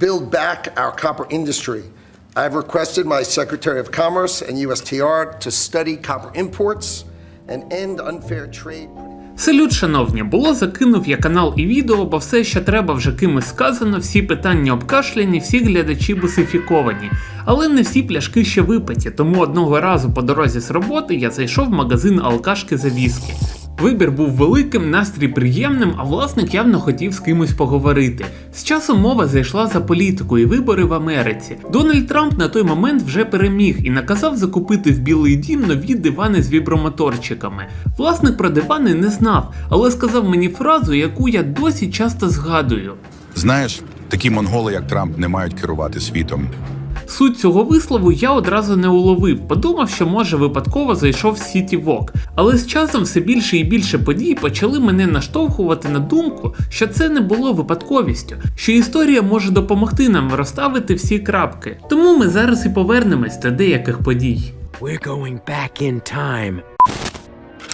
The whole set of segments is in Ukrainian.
build back our copper industry. I've requested my Secretary of Commerce and USTR to study copper imports and end unfair trade. Салют, шановні, було закинув я канал і відео, бо все, що треба, вже кимось сказано, всі питання обкашляні, всі глядачі бусифіковані. Але не всі пляшки ще випиті, тому одного разу по дорозі з роботи я зайшов в магазин алкашки за віскі. Вибір був великим, настрій приємним, а власник явно хотів з кимось поговорити. З часом мова зайшла за політику і вибори в Америці. Дональд Трамп на той момент вже переміг і наказав закупити в Білий Дім нові дивани з вібромоторчиками. Власник про дивани не знав, але сказав мені фразу, яку я досі часто згадую. Знаєш, такі монголи, як Трамп, не мають керувати світом. Суть цього вислову я одразу не уловив, подумав, що може випадково зайшов в Walk. Але з часом все більше і більше подій почали мене наштовхувати на думку, що це не було випадковістю, що історія може допомогти нам розставити всі крапки. Тому ми зараз і повернемось до деяких подій. We're going back in time.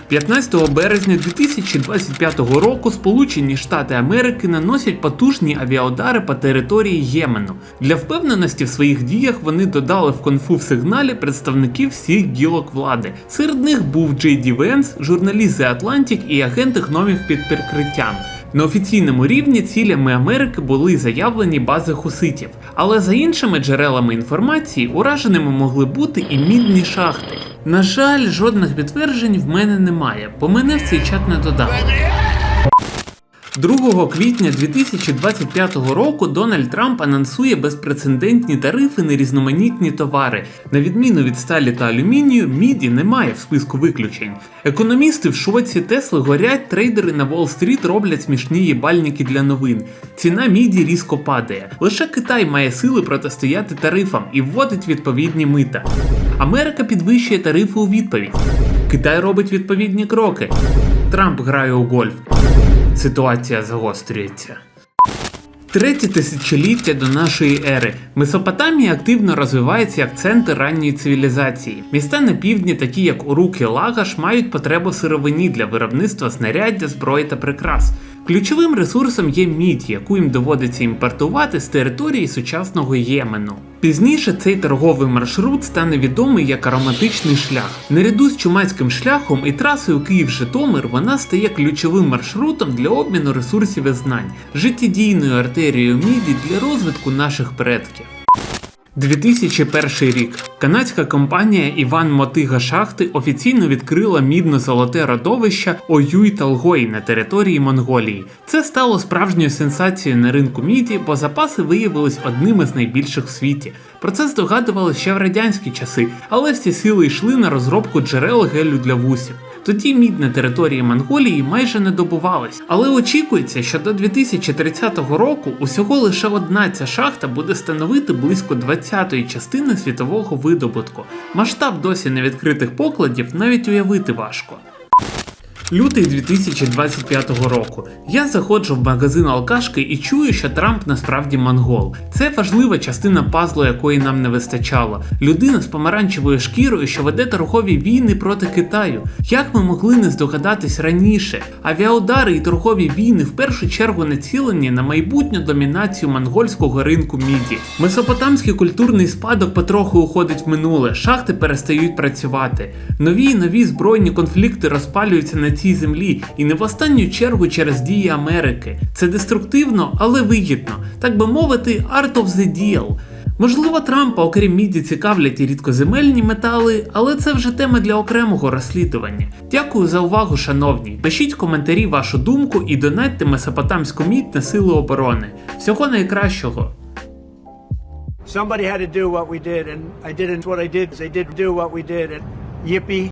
15 березня 2025 року Сполучені Штати Америки наносять потужні авіаудари по території Ємену. Для впевненості в своїх діях вони додали в конфу в сигналі представників всіх гілок влади. Серед них був Джей Ді Венс, журналіст The Atlantic і агенти гномів під прикриттям. На офіційному рівні цілями Америки були заявлені бази хуситів, але за іншими джерелами інформації ураженими могли бути і мідні шахти. На жаль, жодних підтверджень в мене немає, бо мене в цей чат не додали. 2 квітня 2025 року Дональд Трамп анонсує безпрецедентні тарифи на різноманітні товари. На відміну від сталі та алюмінію, міді немає в списку виключень. Економісти в шоці, Тесли горять, трейдери на Уолл-стріт роблять смішні їбальники для новин. Ціна міді різко падає. Лише Китай має сили протистояти тарифам і вводить відповідні мита. Америка підвищує тарифи у відповідь. Китай робить відповідні кроки. Трамп грає у гольф. Ситуація загострюється. Третє тисячоліття до нашої ери. Месопотамія активно розвивається як центр ранньої цивілізації. Міста на півдні, такі як Урук і Лагаш, мають потребу сировині для виробництва знаряддя, зброї та прикрас. Ключовим ресурсом є мідь, яку їм доводиться імпортувати з території сучасного Ємену. Пізніше цей торговий маршрут стане відомий як ароматичний шлях. Наряду з чумацьким шляхом і трасою Київ-Житомир вона стає ключовим маршрутом для обміну ресурсів і знань, життєдійною артерією міді для розвитку наших предків. 2001 рік канадська компанія Іван Мотига Шахти офіційно відкрила мідно-золоте родовище Оюй Талгой на території Монголії. Це стало справжньою сенсацією на ринку міді, бо запаси виявились одними з найбільших в світі. Про це здогадували ще в радянські часи, але всі сили йшли на розробку джерел гелю для вусів. Тоді мідь на території Монголії майже не добувалась, але очікується, що до 2030 року усього лише одна ця шахта буде становити близько 20-ї частини світового видобутку. Масштаб досі невідкритих покладів навіть уявити важко. Лютий 2025 року. Я заходжу в магазин алкашки і чую, що Трамп насправді монгол. Це важлива частина пазлу, якої нам не вистачало. Людина з помаранчевою шкірою, що веде торгові війни проти Китаю. Як ми могли не здогадатись раніше? Авіаудари і торгові війни в першу чергу націлені на майбутню домінацію монгольського ринку міді. Месопотамський культурний спадок потроху уходить в минуле, шахти перестають працювати. Нові і нові збройні конфлікти розпалюються на цій землі, і не в останню чергу через дії Америки. Це деструктивно, але вигідно, так би мовити, art of the deal. Можливо, Трампа, окрім міді, цікавлять і рідкоземельні метали, але це вже тема для окремого розслідування. Дякую за увагу, шановні. Пишіть в коментарі вашу думку і донатьте месопотамську мідь на сили оборони. Всього найкращого! Somebody had to do what we did, and I did what I did. They did do what we did, and yippee